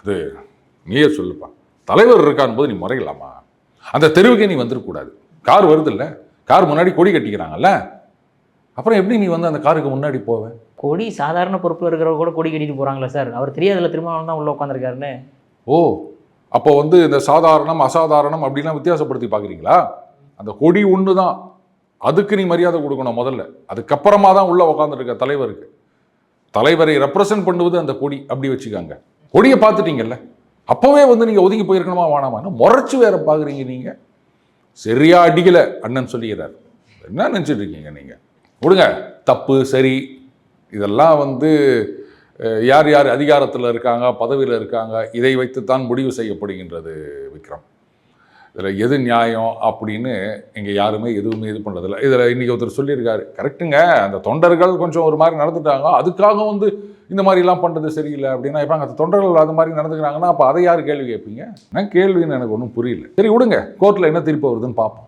அது நீயே சொல்லுப்பா. தலைவர் இருக்கான் போது நீ முறையலாமா அந்த தெருவுக்கே நீ வந்துடக்கூடாது கார் வருதுல்ல? கார் முன்னாடி கொடி கட்டிக்கிறாங்கல்ல? அப்புறம் எப்படி நீ வந்து அந்த காருக்கு முன்னாடி போவ? கொடி சாதாரண பொறுப்பில் இருக்கிறவங்க கூட கொடி கட்டிட்டு போகிறாங்களே சார். அவர் தெரியாதுல திருமாவளவன் தான் உள்ளே உட்காந்துருக்காருன்னு ஓ அப்போ வந்து இந்த சாதாரணம் அசாதாரணம் அப்படிலாம் வித்தியாசப்படுத்தி பார்க்குறீங்களா? அந்த கொடி ஒன்று தான். அதுக்கு நீ மரியாதை கொடுக்கணும் முதல்ல. அதுக்கப்புறமா தான் உள்ள உட்காந்துருக்க தலைவருக்கு. தலைவரை ரெப்ரசன்ட் பண்ணுவது அந்த கொடி அப்படி வச்சுக்காங்க. கொடியை பார்த்துட்டீங்கல்ல? அப்போவே வந்து நீங்கள் ஒதுங்கி போயிருக்கணுமா வேணாமான்னு முறைச்சி வேற பார்க்குறீங்க நீங்கள் சரியா அடிக்கல அண்ணன் சொல்லிக்கிறார். என்ன நினச்சிட்டு இருக்கீங்க நீங்கள் விடுங்க. தப்பு சரி. இதெல்லாம் வந்து யார் யார் அதிகாரத்தில் இருக்காங்க பதவியில் இருக்காங்க இதை வைத்துத்தான் முடிவு செய்யப்படுகின்றது விக்ரம். இதில் எது நியாயம் அப்படின்னு இங்கே யாருமே எதுவுமே இது பண்ணுறதில்ல இதில் இன்றைக்கி ஒருத்தர் சொல்லியிருக்காரு. கரெக்டுங்க அந்த தொண்டர்கள் கொஞ்சம் ஒரு மாதிரி நடந்துட்டாங்க. அதுக்காக வந்து இந்த மாதிரிலாம் பண்ணுறது சரியில்லை அப்படின்னா இப்போ அந்த தொண்டர்கள் அது மாதிரி நடந்துக்கிறாங்கன்னா அப்போ அதை யார் கேள்வி கேட்பீங்க? நான் கேள்வின்னு எனக்கு ஒன்றும் புரியல. சரி விடுங்க. கோர்ட்டில் என்ன திருப்பி வருதுன்னு பார்ப்போம்.